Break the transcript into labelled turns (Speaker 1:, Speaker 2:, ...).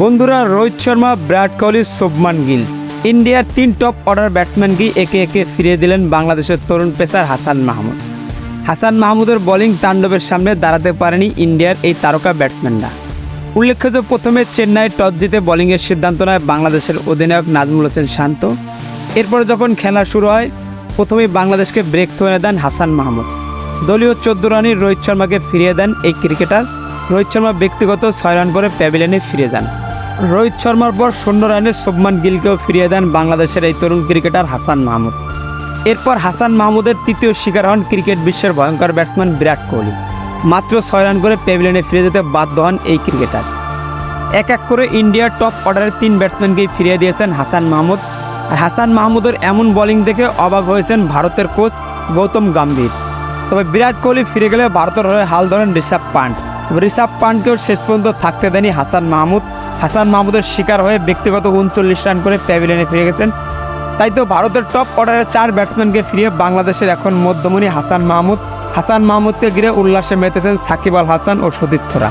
Speaker 1: বন্ধুরা, রোহিত শর্মা, বিরাট কোহলি, শুভমান গিল। ইন্ডিয়ার তিন টপ অর্ডার ব্যাটসম্যানকে একে একে ফিরিয়ে দিলেন বাংলাদেশের তরুণ পেসার হাসান মাহমুদ। হাসান মাহমুদের বোলিং তাণ্ডবের সামনে দাঁড়াতে পারেনি ইন্ডিয়ার এই তারকা ব্যাটসম্যানরা উল্লেখ্য যে প্রথমে চেন্নাই টস জিতে বোলিংয়ের সিদ্ধান্ত নেয় বাংলাদেশের অধিনায়ক নাজমুল হোসেন শান্ত। এরপর যখন খেলা শুরু হয়, প্রথমেই বাংলাদেশকে ব্রেক থয়ে দেন হাসান মাহমুদ। দলীয় চোদ্দ রানে রোহিত শর্মাকে ফিরিয়ে দেন এই ক্রিকেটার রোহিত শর্মা ব্যক্তিগত ছয় রান করে প্যাভিলিয়নে ফিরে যান। রোহিত শর্মার পর শূন্য রানে শুভমান গিলকেও ফিরিয়ে দেন বাংলাদেশের এই তরুণ ক্রিকেটার হাসান মাহমুদ। এরপর হাসান মাহমুদের তৃতীয় শিকার হন ক্রিকেট বিশ্বের ভয়ঙ্কর ব্যাটসম্যান বিরাট কোহলি। মাত্র ছয় রান করে প্যাভিলিয়নে ফিরে যেতে বাধ্য হন এই ক্রিকেটার। এক এক করে ইন্ডিয়ার টপ অর্ডারের তিন ব্যাটসম্যানকেই ফিরিয়ে দিয়েছেন হাসান মাহমুদ। আর হাসান মাহমুদের এমন বোলিং দেখে অবাক হয়েছেন ভারতের কোচ গৌতম গম্ভীর। তবে বিরাট কোহলি ফিরে গেলে ভারতের হয়ে হাল ধরেন ঋষভ পান্ট। ঋষভ পান্টকেও শেষ পর্যন্ত থাকতে দেয়নি হাসান মাহমুদ। হাসান মাহমুদের শিকার হয়ে ব্যক্তিগত উনচল্লিশ রান করে প্যাভিলিয়নে ফিরে গেছেন। তাই তো ভারতের টপ অর্ডারের চার ব্যাটসম্যানকে ফিরিয়ে বাংলাদেশের এখন মধ্যমণি হাসান মাহমুদ। হাসান মাহমুদকে ঘিরে উল্লাসে মেতেছেন সাকিব আল হাসান ও সতীর্থরা